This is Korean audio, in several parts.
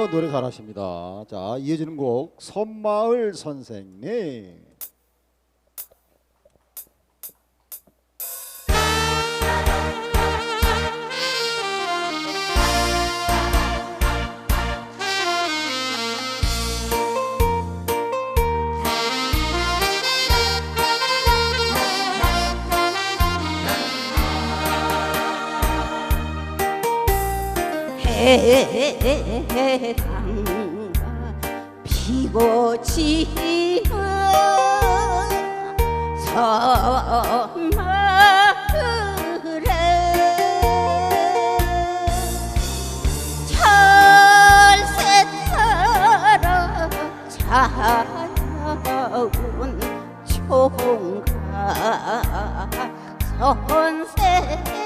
어, 노래 잘하십니다. 자, 이어지는 곡 선마을 선생님. 해당과 피고 지는 섬마을에 철새 타러 찾아온 총각 선생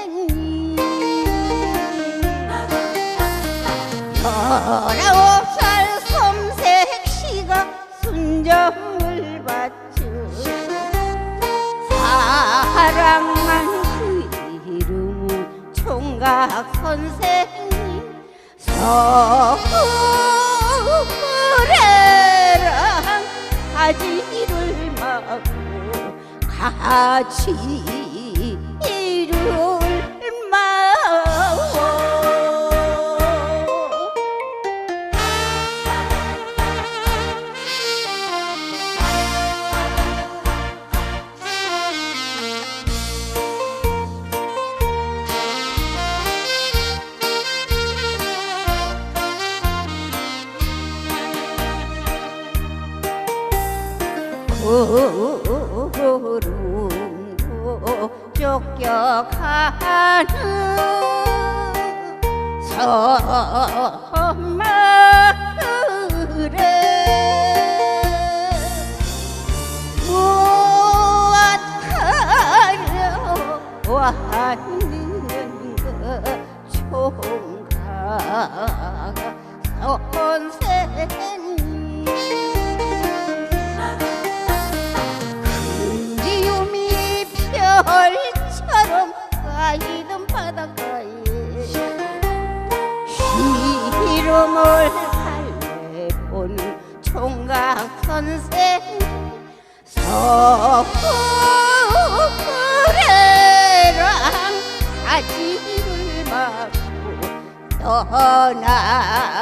열아홉 살 섬색시가 순정을 받죠 사랑만 그 이름은 총각 선생님 서울에랑 가지를 마고 같이 구름도 쫓겨가는 섬마을에 무엇하려 왔는가 총각 선생 쌓이던 바닷가에 이름을 달래보는 총각 선생. 서울에랑 사지를 마고 떠나